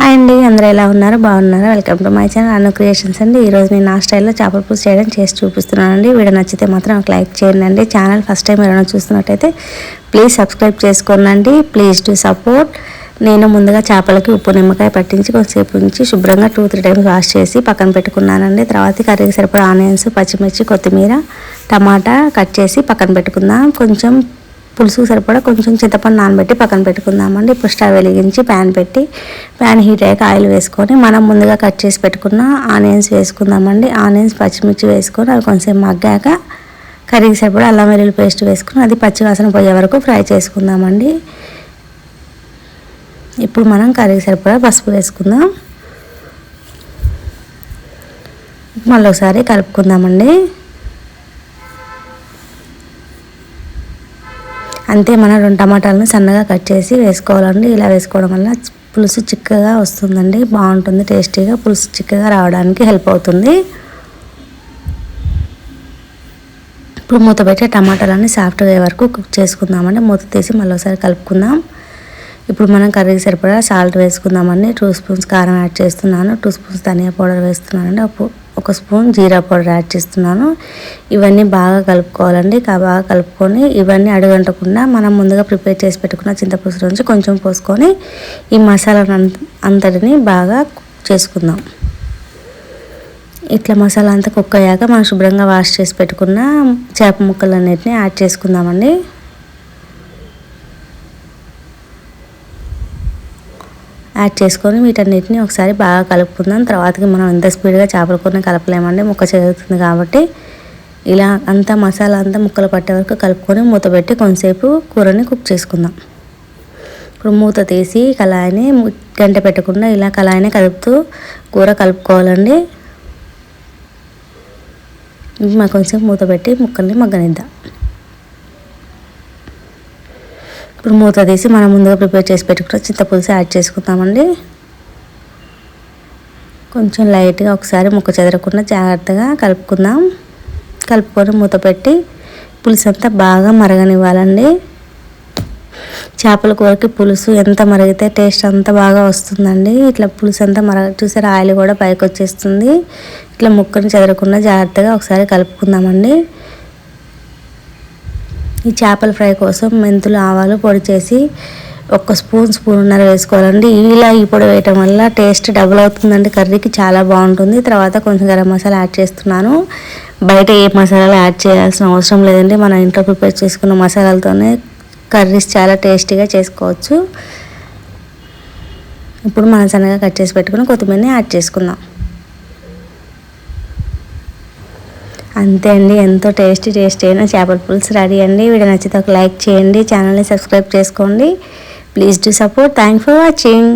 Hi అండి అందరూ ఎలా ఉన్నారు? బాగున్నారా? Welcome to my channel Anna creations అండి. ఈరోజు నేను నా స్టైల్లో చేపల పులుసు చేయడం చేసి చూపిస్తున్నానండి. వీడియో నచ్చితే మాత్రం ఒక లైక్ చేయండి. అండి ఛానల్ ఫస్ట్ టైం ఎవరైనా చూస్తున్నట్టయితే ప్లీజ్ సబ్స్క్రైబ్ చేసుకోనండి. Please to support. నేను ముందుగా చేపలకి ఉప్పు నిమ్మకాయ పట్టించి కొంచెంసేపు ఉంచి శుభ్రంగా టూ త్రీ టైమ్స్ వాష్ చేసి పక్కన పెట్టుకున్నానండి. తర్వాత కర్రీకి సరిపడా ఆనియన్స్ పచ్చిమిర్చి కొత్తిమీర టమాటా కట్ చేసి పక్కన పెట్టుకుందాం. కొంచెం పులుసుకు సరిపడా కొంచెం చింతపండు నానబెట్టి పక్కన పెట్టుకుందామండి. ఇప్పుడు స్టవ్ వెలిగించి ప్యాన్ పెట్టి ప్యాన్ హీట్ అయ్యాక ఆయిల్ వేసుకొని మనం ముందుగా కట్ చేసి పెట్టుకున్న ఆనియన్స్ వేసుకుందామండి. ఆనియన్స్ పచ్చిమిర్చి వేసుకొని అవి కొంచెం మగ్గాక కర్రీకి సరిపడా అల్లం వెల్లుల్లి పేస్ట్ వేసుకుని అది పచ్చి వాసన పోయే వరకు ఫ్రై చేసుకుందామండి. ఇప్పుడు మనం కర్రీకి సరిపడా పసుపు వేసుకుందాం. మళ్ళీ ఒకసారి కలుపుకుందామండి. అంతే మనం రెండు టమాటాలను సన్నగా కట్ చేసి వేసుకోవాలండి. ఇలా వేసుకోవడం వల్ల పులుసు చిక్కగా వస్తుందండి. బాగుంటుంది టేస్టీగా పులుసు చిక్కగా రావడానికి హెల్ప్ అవుతుంది. ఇప్పుడు మూత పెట్టి టమాటాలన్నీ సాఫ్ట్గా వరకు కుక్ చేసుకుందామండి. మూత తీసి మళ్ళీ ఒకసారి కలుపుకుందాం. ఇప్పుడు మనం కర్రీకి సరిపడా సాల్ట్ వేసుకుందామండి. టూ స్పూన్స్ కారం యాడ్ చేస్తున్నాను. టూ స్పూన్స్ ధనియా పౌడర్ వేస్తున్నానండి. ఒక స్పూన్ జీరా పౌడర్ యాడ్ చేస్తున్నాను. ఇవన్నీ బాగా కలుపుకోవాలండి. బాగా కలుపుకొని ఇవన్నీ అడుగంటకుండా మనం ముందుగా ప్రిపేర్ చేసి పెట్టుకున్న చింతపులుసు నుంచి కొంచెం పోసుకొని ఈ మసాలా అంతటిని బాగా చేసుకుందాం. ఇట్లా మసాలా అంతా కుక్ అయ్యాక మనం శుభ్రంగా వాష్ చేసి పెట్టుకున్న చేప ముక్కలు అన్నిటిని యాడ్ చేసుకుందామండి. యాడ్ చేసుకొని వీటన్నిటిని ఒకసారి బాగా కలుపుకుందాం. తర్వాతకి మనం ఎంత స్పీడ్గా చేపల కూరని కలపలేమండి. ముక్క చేరుతుంది కాబట్టి ఇలా అంతా మసాలా అంతా ముక్కలు పట్టే వరకు కలుపుకొని మూత పెట్టి కొంతసేపు కూరని కుక్ చేసుకుందాం. ఇప్పుడు మూత తీసి కళాయిని గంట పెట్టకుండా ఇలా కళాయిని కలుపుతూ కూర కలుపుకోవాలండి. కొంచెం మూత పెట్టి ముక్కల్ని మగ్గనిద్దాం. ఇప్పుడు మూత తీసి మనం ముందుగా ప్రిపేర్ చేసి పెట్టుకున్న చింతపులుసు యాడ్ చేసుకుందామండి. కొంచెం లైట్గా ఒకసారి ముక్క చెదరకుండా జాగ్రత్తగా కలుపుకుందాం. కలుపుకొని మూత పెట్టి పులుసు అంతా బాగా మరగనివ్వాలండి. చేపల కూరకి పులుసు ఎంత మరిగితే టేస్ట్ అంత బాగా వస్తుందండి. ఇట్లా పులుసు అంతా మరగ చూసారు ఆయిల్ కూడా పైకి వచ్చేస్తుంది ఇట్లా ముక్కని చెదరకుండా జాగ్రత్తగా ఒకసారి కలుపుకుందామండి. ఈ చేపల ఫ్రై కోసం మెంతులు ఆవాలు పొడి చేసి ఒక స్పూన్ స్పూన్ వేసుకోవాలండి. ఇలా ఈ పొడి వేయటం వల్ల టేస్ట్ డబుల్ అవుతుందండి. కర్రీకి చాలా బాగుంటుంది. తర్వాత కొంచెం గరం మసాలా యాడ్ చేస్తున్నాను. బయట ఏ మసాలాలు యాడ్ చేయాల్సిన అవసరం లేదండి. మన ఇంట్లో ప్రిపేర్ చేసుకున్న మసాలాలతోనే కర్రీస్ చాలా టేస్టీగా చేసుకోవచ్చు. ఇప్పుడు మనం సన్నగా కట్ చేసి పెట్టుకుని కొత్తిమీరని యాడ్ చేసుకుందాం. అంతే అండి ఎంతో టేస్టీ టేస్టీ అయిన చేపల పులుసు రెడీ అండి. వీడియో నచ్చితే ఒక లైక్ చేయండి ఛానల్ని సబ్స్క్రైబ్ చేసుకోండి. Please do support. Thank for watching.